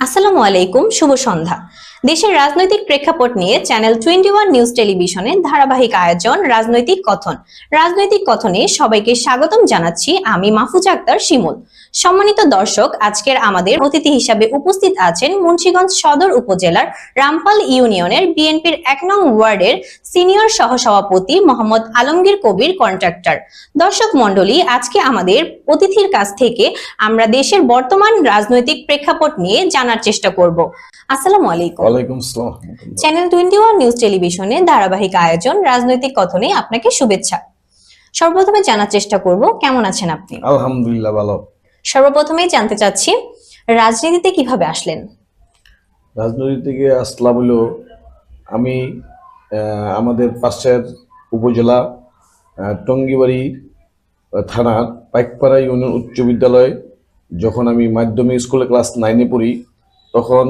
আসসালামু আলাইকুম শুভ সন্ধ্যা। দেশের রাজনৈতিক প্রেক্ষাপট নিয়ে চ্যানেল টোয়েন্টি ওয়ান নিউজ টেলিভিশনে ধারাবাহিক আয়োজন, রাজনৈতিক কথন। রাজনৈতিক কথনে সবাইকে স্বাগতম জানাচ্ছি আমি মাহফুজ আক্তার শিমুল। সম্মানিত দর্শক, আজকের আমাদের অতিথি হিসাবে উপস্থিত আছেন মুন্সিগঞ্জ সদর উপজেলার রামপাল ইউনিয়নের বিএনপির এক নং ওয়ার্ডের সিনিয়র সহসভাপতি মোহাম্মদ আলমগীর কবির কন্ট্রাক্টর। দর্শক মন্ডলী আজকে আমাদের অতিথির কাছ থেকে আমরা দেশের বর্তমান রাজনৈতিক প্রেক্ষাপট নিয়ে জানার চেষ্টা করব। আসসালামু আলাইকুম। ওয়ালাইকুম আসসালাম। চ্যানেল টোয়েন্টি ওয়ান নিউজ টেলিভিশনে ধারাবাহিক আয়োজন রাজনৈতিক কথনে আপনাকে শুভেচ্ছা। সর্বপ্রথমে জানার চেষ্টা করব কেমন আছেন আপনি? আলহামদুলিল্লাহ ভালো। সর্বপ্রথমেই জানতে চাচ্ছি রাজনীতিতে কীভাবে আসলেন? রাজনীতি থেকে আসলাম হলো আমি আমাদের পাশের উপজেলা টঙ্গিবাড়ি থানার পাইকপাড়া ইউনিয়ন উচ্চ বিদ্যালয়ে যখন আমি মাধ্যমিক স্কুলে ক্লাস নাইনে পড়ি তখন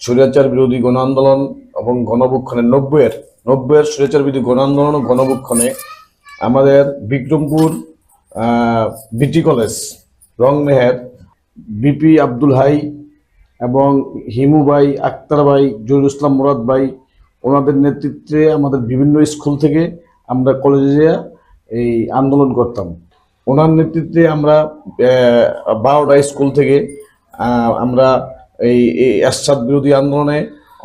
স্বৈরাচার বিরোধী গণ আন্দোলন এবং গণবুক্ষণে নব্বইয়ের নব্বইয়ের স্বৈরাচার বিরোধী গণ আন্দোলন ও গণবুক্ষণে আমাদের বিক্রমপুর বিটি কলেজ রংমেহের বিপি আব্দুল হাই এবং হিমু ভাই, আক্তার ভাই, জহিরুল ইসলাম মুরাদ ভাই, ওনাদের নেতৃত্বে আমাদের বিভিন্ন স্কুল থেকে আমরা কলেজে এই আন্দোলন করতাম। ওনার নেতৃত্বে আমরা বারোটা স্কুল থেকে আমরা এই এই এরশাদ বিরোধী আন্দোলনে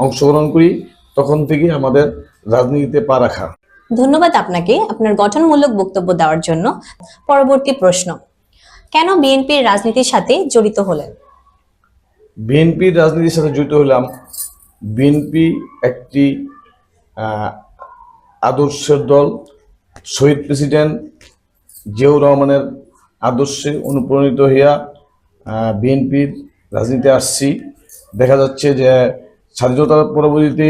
অংশগ্রহণ করি তখন থেকে আমাদের রাজনীতিতে পা রাখা। ধন্যবাদ আপনাকে আপনার গঠনমূলক বক্তব্য দেওয়ার জন্য। পরবর্তী প্রশ্ন কেন বিএনপির রাজনীতির সাথে জড়িত হলেন? বিএনপির রাজনীতির সাথে জড়িত হলাম বিএনপি একটি আদর্শের দল শহীদ প্রেসিডেন্ট জিয়াউর রহমানের আদর্শে অনুপ্রাণিত হইয়া বিএনপির রাজনীতিতে আসছি। দেখা যাচ্ছে যে স্বাধীনতার পরবর্তীতে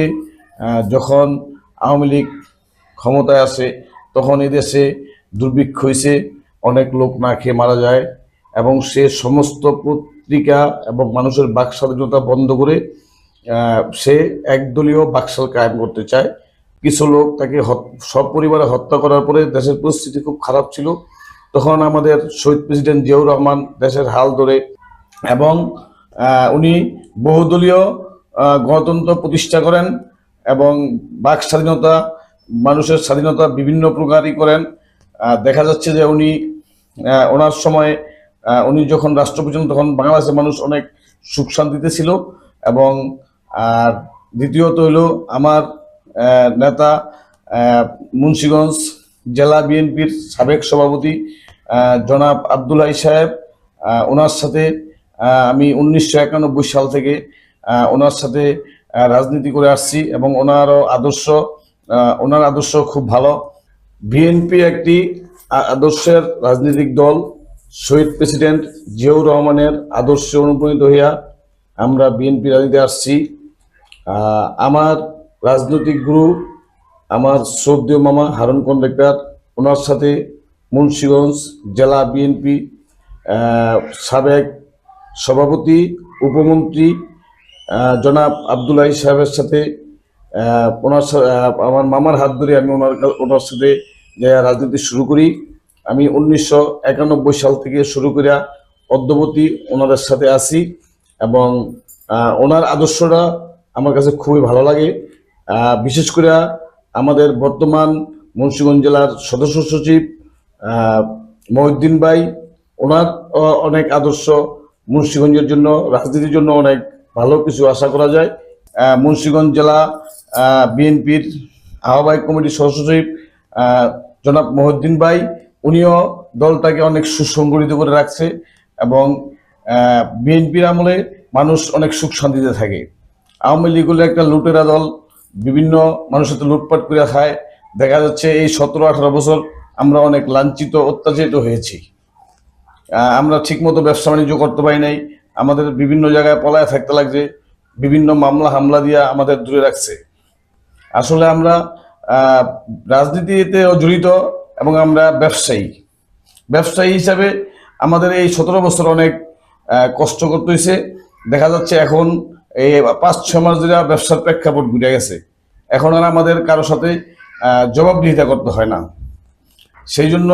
যখন আওয়ামী লীগ ক্ষমতায় আসে, তখন এদেশে দুর্ভিক্ষ হয়েছে অনেক লোক না খেয়ে মারা যায় এবং সে সমস্ত পত্রিকা এবং মানুষের বাক স্বাধীনতা বন্ধ করে সে একদলীয় বাকশাল কায়েম করতে চায়। কিছু লোক তাকে সপরিবারে হত্যা করার পরে দেশের পরিস্থিতি খুব খারাপ ছিল। তখন আমাদের শহীদ প্রেসিডেন্ট জিয়াউর রহমান দেশের হাল ধরে এবং উনি বহুদলীয় গণতন্ত্র প্রতিষ্ঠা করেন এবং বাক স্বাধীনতা, মানুষের স্বাধীনতা বিভিন্ন প্রকারই করেন। দেখা যাচ্ছে যে উনি ওনার সময় উনি যখন রাষ্ট্রপতি তখন বাংলাদেশের মানুষ অনেক সুখ শান্তিতে ছিল এবং, আর দ্বিতীয়ত হলো আমার নেতা মুন্সিগঞ্জ জেলা বিএনপির সাবেক সভাপতি জনাব আবদুল্লাহ সাহেব ওনার সাথে আমি উনিশশো একানব্বই সাল থেকে ওনার সাথে রাজনীতি করে আসছি এবং ওনারও আদর্শ ওনার আদর্শ খুব ভালো। বিএনপি একটি আদর্শের রাজনৈতিক দল, শহীদ প্রেসিডেন্ট জিয়াউর রহমানের আদর্শে অনুপ্রাণিত হইয়া আমরা বিএনপি রাজনীতিতে আসছি। আমার রাজনৈতিক গুরু, আমার শ্রদ্ধেয় মামা হারুন কন্ডাক্টর, ওনার সাথে মুন্সীগঞ্জ জেলা বিএনপি সাবেক সভাপতি, উপমন্ত্রী জনাব আবদুল্লাহি সাহেবের সাথে ওনার আমার মামার হাত ধরে আমি ওনার ওনার সাথে রাজনীতি শুরু করি। আমি উনিশশো একানব্বই সাল থেকে শুরু করে অদ্যবতী ওনাদের সাথে আসি এবং ওনার আদর্শটা আমার কাছে খুবই ভালো লাগে। বিশেষ করে আমাদের বর্তমান মুন্সিগঞ্জ জেলার সদস্য সচিব মহিউদ্দিন ভাই, ওনার অনেক আদর্শ মুন্সিগঞ্জের জন্য, রাজনীতির জন্য অনেক ভালো কিছু আশা করা যায়। মুন্সিগঞ্জ জেলা বিএনপির আহ্বায়ক কমিটির সদস্য সচিব জনাব মহিউদ্দিন ভাই, উনিও দলটাকে অনেক সুসংগঠিত করে রাখছে এবং বিএনপির আমলে মানুষ অনেক সুখ শান্তিতে থাকে। আওয়ামী লীগ হলো একটা লুটেরা দল বিভিন্ন মানুষের তো লুটপাট করে খায়। দেখা যাচ্ছে এই সতেরো আঠারো বছর আমরা অনেক লাঞ্ছিত, অত্যাচারিত হয়েছি। আমরা ঠিকমতো ব্যবসা বাণিজ্য করতে পারি নাই। আমাদের বিভিন্ন জায়গায় পলায় থাকতে লাগছে। বিভিন্ন মামলা হামলা দিয়া আমাদের দূরে রাখছে। আসলে আমরা আহ, রাজনীতিতেও জড়িত এবং আমরা ব্যবসায়ী। ব্যবসায়ী হিসাবে আমাদের এই সতেরো বছর অনেক কষ্ট করতে হয়েছে দেখা যাচ্ছে এখন এই পাঁচ ছ মাস ধরে ব্যবসার প্রেক্ষাপট ঘুরে গেছে। এখন আর আমাদের কারোর সাথে জবাবদিহিতা করতে হয় না। সেই জন্য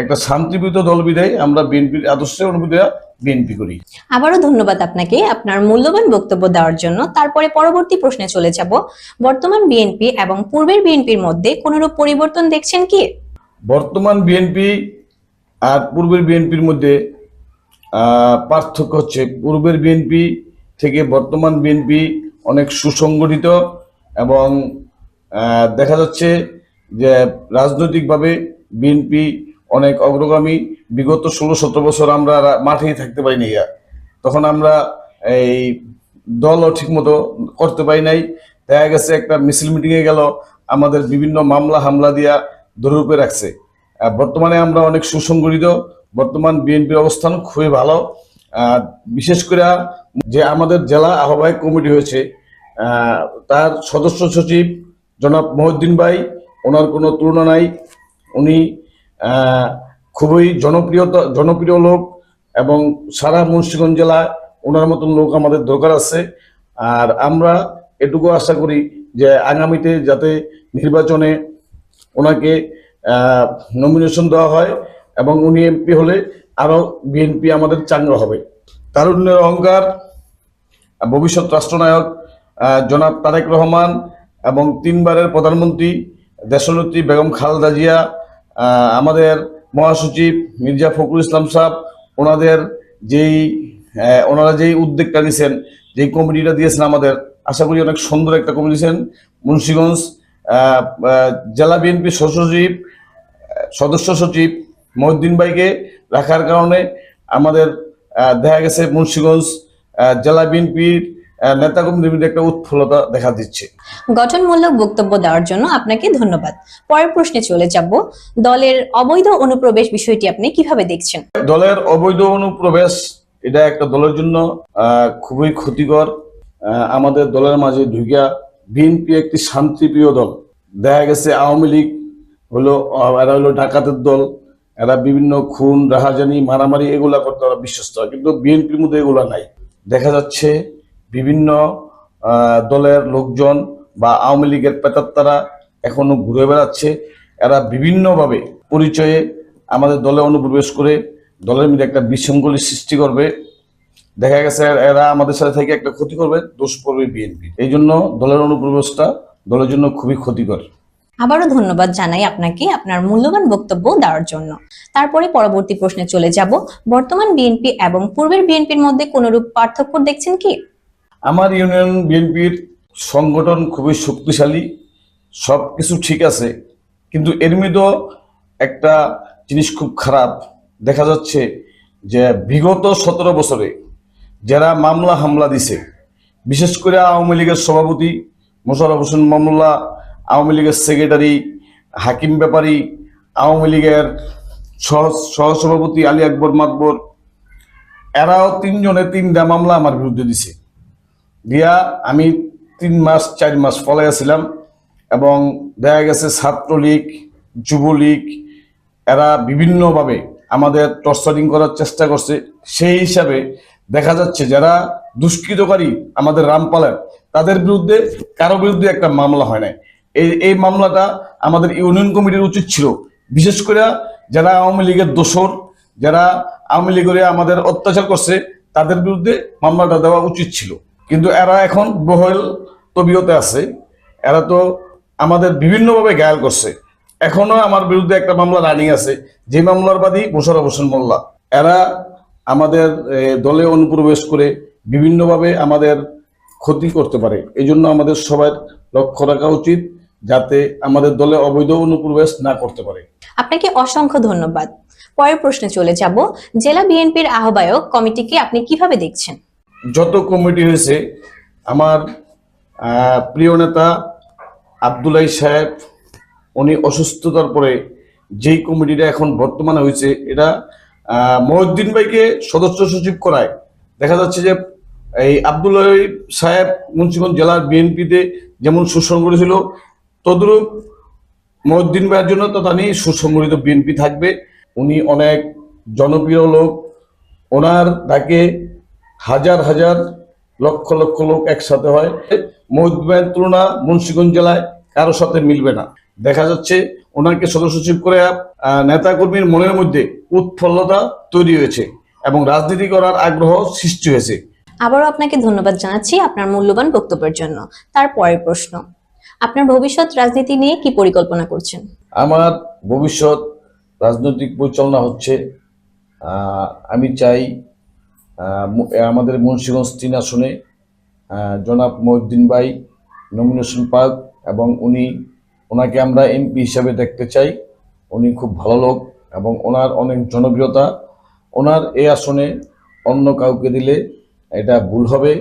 একটা শান্তিপ্রিত দল বিদায় আমরা বিএনপির আদর্শে অনুভূতি বিএনপি করি। আবারও ধন্যবাদ আপনাকে আপনার মূল্যবান বক্তব্য দেওয়ার জন্য। তারপরে পরবর্তী প্রশ্নে চলে যাব। বর্তমান বিএনপি এবং পূর্বের বিএনপির মধ্যে কোনরূপ পরিবর্তন দেখছেন কি? বর্তমান বিএনপি আর পূর্বের বিএনপির মধ্যে পার্থক্য হচ্ছে পূর্বের বিএনপি থেকে বর্তমান বিএনপি অনেক সুসংগঠিত এবং দেখা যাচ্ছে যে রাজনৈতিকভাবে বিএনপি অনেক অগ্রগামী, বিগত ষোলো সতেরো বছর আমরা মাঠেই থাকতে পারিনি ইয়া। তখন আমরা এই দলও ঠিকমতো করতে পারি নাই। দেখা গেছে একটা মিছিল মিটিংয়ে গেল, আমাদের বিভিন্ন মামলা হামলা দিয়া দরুপে রাখছে। বর্তমানে আমরা অনেক সুসংগঠিত, বর্তমান বিএনপির অবস্থান খুবই ভালো। বিশেষ করে যে আমাদের জেলা আহ্বায়ক কমিটি হয়েছে তার সদস্য সচিব জনাব মহিউদ্দিন ভাই, ওনার কোনো তুলনা নাই। উনি খুবই জনপ্রিয়তা, জনপ্রিয় লোক এবং সারা মুন্সিগঞ্জ জেলায় ওনার মতন লোক আমাদের দরকার আছে। আর আমরা এটুকু আশা করি যে আগামীতে যাতে নির্বাচনে ওনাকে নমিনেশন দেওয়া হয় এবং উনি এমপি হলে আরও বিএনপি আমাদের চাঙ্গা হবে। তারুণ্যের অহংকার, ভবিষ্যৎ রাষ্ট্রনায়ক জনাব তারেক রহমান এবং তিনবারের প্রধানমন্ত্রী, দেশনেত্রী বেগম খালেদা জিয়া আমাদের মহাসচিব মির্জা ফখরুল ইসলাম সাহেব, ওনাদের যেই ওনারা যেই উদ্যোগটা দিয়েছেন যেই কমিটিটা দিয়েছেন আমাদের, আশা করি অনেক সুন্দর একটা কমিটি দিয়েছেন। মুন্সিগঞ্জ জেলা বিএনপি সচিব সদস্য সচিব মহিউদ্দিন ভাইকে রাখার কারণে আমাদের দেখা গেছে মুন্সীগঞ্জ জেলা বিএনপির নেতা কর্মীদের মধ্যে একটা উৎফুল্লতা দেখা দিচ্ছে। গঠনমূলক বক্তব্য দেওয়ার জন্য আপনাকে ধন্যবাদ। পরের প্রশ্নে চলে যাব। দলের অবৈধ অনুপ্রবেশ বিষয়টি আপনি কীভাবে দেখছেন? দলের অবৈধ অনুপ্রবেশ এটা একটা দলের জন্য খুবই ক্ষতিকর। আমাদের দলের মাঝে ঢুকিয়া বিএনপি একটি শান্তিপ্রিয় দল। দেখা গেছে আওয়ামী লীগ হলো এরা হলো ডাকাতের দল। এরা বিভিন্ন খুন রাহাজানি মারামারি এগুলা করতে ওরা বিশ্বস্ত হয়। কিন্তু বিএনপির মধ্যে এগুলা নাই। দেখা যাচ্ছে বিভিন্ন দলের লোকজন বা আওয়ামী লীগের পেতাত্তারা এখনও ঘুরে বেড়াচ্ছে। এরা বিভিন্নভাবে পরিচয়ে আমাদের দলে অনুপ্রবেশ করে দলের মধ্যে একটা বিশৃঙ্খলি সৃষ্টি করবে। দেখা গেছে এরা আমাদের সাথে থেকে একটা ক্ষতি করবে, দোষ পড়বে বিএনপি এই জন্য দলের অনুপ্রবেশটা দলের জন্য খুবই ক্ষতিকর। আবারও ধন্যবাদ জানাই আপনাকে আপনার মূল্যবান বক্তব্য দেওয়ার জন্য। তারপরে পরবর্তী প্রশ্নে চলে যাব। বর্তমান বিএনপি এবং পূর্বের বিএনপির মধ্যে কোনরূপ পার্থক্য দেখছেন কি? আমার ইউনিয়ন বিএনপির সংগঠন খুবই শক্তিশালী সব কিছু ঠিক আছে, কিন্তু এর মধ্যেও একটা জিনিস খুব খারাপ। দেখা যাচ্ছে যে বিগত সতেরো বছরে যারা মামলা হামলা দিছে, বিশেষ করে আওয়ামী লীগের সভাপতি মোশাররফ হোসেন মামলা আওয়ামী লীগের সেক্রেটারি হাকিম ব্যাপারী, আওয়ামী লীগের সহ, সহসভাপতি আলী আকবর মাতবর, এরাও তিনজনে তিনটা মামলা আমার বিরুদ্ধে দিছে। দিয়া আমি তিন মাস, চার মাস ফলাইয়াছিলাম এবং দেখা গেছে ছাত্রলীগ, যুবলীগ, এরা বিভিন্নভাবে আমাদের টর্চারিং করার চেষ্টা করছে। সেই হিসাবে দেখা যাচ্ছে যারা দুষ্কৃতকারী আমাদের রামপালের, তাদের বিরুদ্ধে, কারও বিরুদ্ধে একটা মামলা হয় নাই। এই এই মামলাটা আমাদের ইউনিয়ন কমিটির উচিত ছিল। বিশেষ করে যারা আওয়ামী লীগের দোসর যারা আওয়ামী লীগের আমাদের অত্যাচার করছে, তাদের বিরুদ্ধে মামলাটা দেওয়া উচিত ছিল। কিন্তু এরা এখন বহল তবিয়তে আছে। এরা তো আমাদের বিভিন্নভাবে গায়াল করছে। এখনও আমার বিরুদ্ধে একটা মামলা রানিং আছে। যে মামলার বাদী মোশারফ হোসেন মোল্লা। এরা আমাদের দলে অনুপ্রবেশ করে বিভিন্নভাবে আমাদের ক্ষতি করতে পারে। এই জন্য আমাদের সবার লক্ষ্য রাখা উচিত যাতে আমাদের দলে অবৈধ অনুপ্রবেশ না করতে পারে। আপনাকে অসংখ্য ধন্যবাদ। পরের প্রশ্নে চলে যাব। জেলা বিএনপির আহ্বায়ক কমিটিকে আপনি কীভাবে দেখছেন? যত কমিটি হয়েছে, আমার প্রিয় নেতা আবদুল্লাহ সাহেব, উনি অসুস্থতার পরে যেই কমিটিটা এখন বর্তমানে হয়েছে, এটা মহিউদ্দিন ভাইকে সদস্য সচিব করায়। দেখা যাচ্ছে যে এই আবদুল্লাহ সাহেব মুন্সিগঞ্জ জেলার বিএনপিতে যেমন সুসংগঠিত ছিল, তদ্রূপ মহিউদ্দিন ভাইয়ের জন্য তো তানি সুসংগঠিত বিএনপি থাকবে। উনি অনেক জনপ্রিয় লোক। ওনার ডাকে হাজার হাজার লক্ষ লক্ষ লোক একসাথে হয়। মহিউদ্দিন তুলনা মুন্সিগঞ্জ জেলায় কারোর সাথে মিলবে না। দেখা যাচ্ছে ওনাকে সদস্য সচিব করে নেতাকর্মীর মনের মধ্যে উৎফুল্লতা তৈরি হয়েছে এবং রাজনীতি করার আগ্রহ সৃষ্টি হয়েছে। আবারও আপনাকে ধন্যবাদ জানাচ্ছি আপনার মূল্যবান বক্তব্যের জন্য। তারপরের প্রশ্ন আপনার ভবিষ্যৎ রাজনীতি নিয়ে কি পরিকল্পনা করছেন? আমার ভবিষ্যৎ রাজনৈতিক পরিচালনা হচ্ছে আমি চাই আমাদের মুন্সীগঞ্জ তিন আসনে জনাব মহিউদ্দিন ভাই নমিনেশন পাক এবং উনি ওনাকে আমরা এমপি হিসাবে দেখতে চাই। উনি খুব ভালো লোক এবং ওনার অনেক জনপ্রিয়তা। ওনার এ আসনে অন্য কাউকে দিলে এটা ভুল হবে।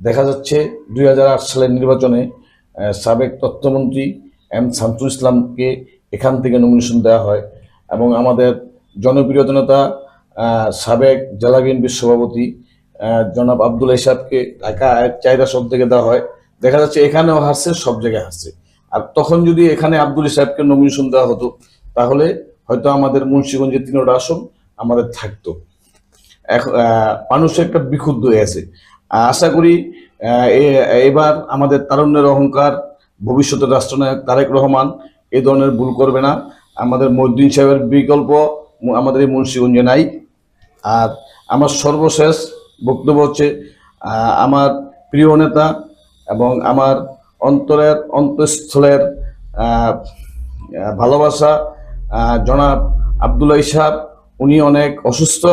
দেখা যাচ্ছে দু হাজার আট সালের নির্বাচনে সাবেক তথ্যমন্ত্রী এম শামসুল ইসলামকে এখান থেকে নমিনেশন দেওয়া হয় এবং আমাদের জনপ্রিয় নেতা আহ, সাবেক জেলা বিএনপির সভাপতি জনাব আব্দুল ইসাবকে ঢাকা চাহিদা সব থেকে দেওয়া হয়। দেখা যাচ্ছে এখানেও হারছে, সব জায়গায় হারছে। আর তখন যদি এখানে আব্দুল ইসাবকে নমিনেশন দেওয়া হতো, তাহলে হয়তো আমাদের মুন্সীগঞ্জের তিনোটা আসন আমাদের থাকতো। এখন মানুষ একটা বিক্ষুব্ধ হয়ে আছে। আশা করি এবার আমাদের তারুণ্যের অহংকার, ভবিষ্যতের রাষ্ট্রনায়ক তারেক রহমান এ ধরনের ভুল করবে না। আমাদের মহিউদ্দিন সাহেবের বিকল্প আমাদের এই মুন্সিগঞ্জে নাই। আর আমার সর্বশেষ বক্তব্য হচ্ছে আমার প্রিয় নেতা এবং আমার অন্তরের অন্তঃস্থলের ভালোবাসা জনাব আবদুল্লাহ ইসাব উনি অনেক অসুস্থ,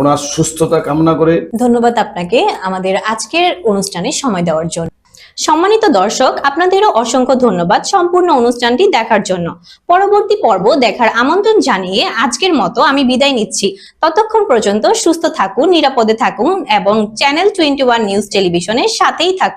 ওনার সুস্থতা কামনা করে ধন্যবাদ আপনাকে আমাদের আজকের অনুষ্ঠানে সময় দেওয়ার জন্য। সম্মানিত দর্শক, আপনাদেরও অসংখ্য ধন্যবাদ সম্পূর্ণ অনুষ্ঠানটি দেখার জন্য। পরবর্তী পর্ব দেখার আমন্ত্রণ জানিয়ে আজকের মতো আমি বিদায় নিচ্ছি। ততক্ষণ পর্যন্ত সুস্থ থাকুন, নিরাপদে থাকুন এবং চ্যানেল টোয়েন্টি নিউজ টেলিভিশনের সাথেই থাকুন।